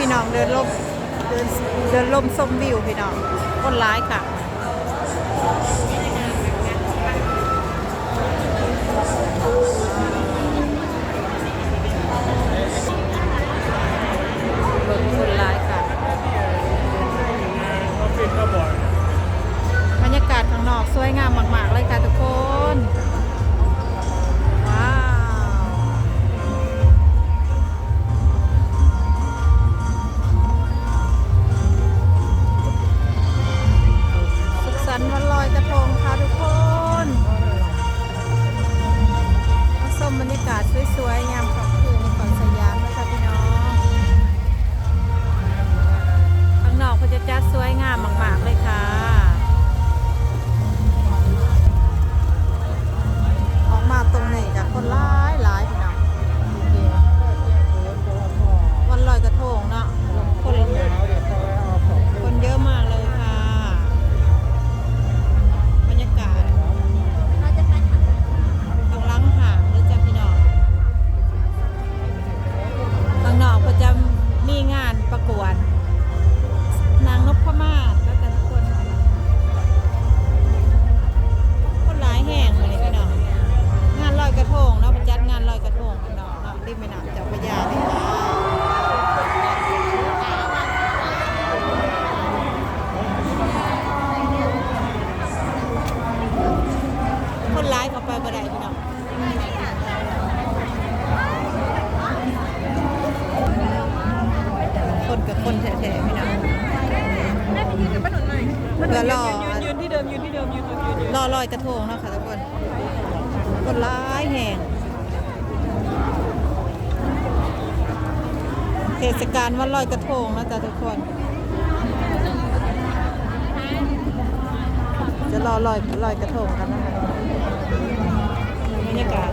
พี่น้องเดินลมเดินเดินลมส้มวิวพี่น้องคนร้ายค่ะ Thank. ากาศสวยๆยามค่ำ คนกับคนแท้ๆพี่น้องแม่ไปยืนกับป้าหนุนหน่อยเพื่อรอยืนที่เดิมยืนที่เดิมยืนยืนยืนรอลอยกระทงเนาะค่ะทุกคนคนร้ายแห่งเทศกาลวันลอยกระทงนะจ๊ะทุกคน จะรอลอยลอยกระทงกันนะคะบรรยากาศ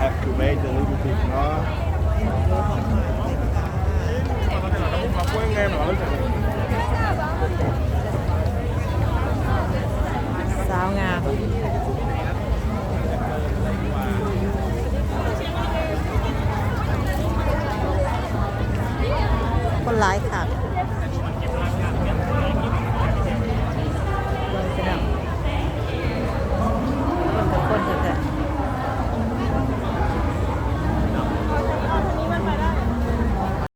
activate a little bit nó sao nga? Con lái khả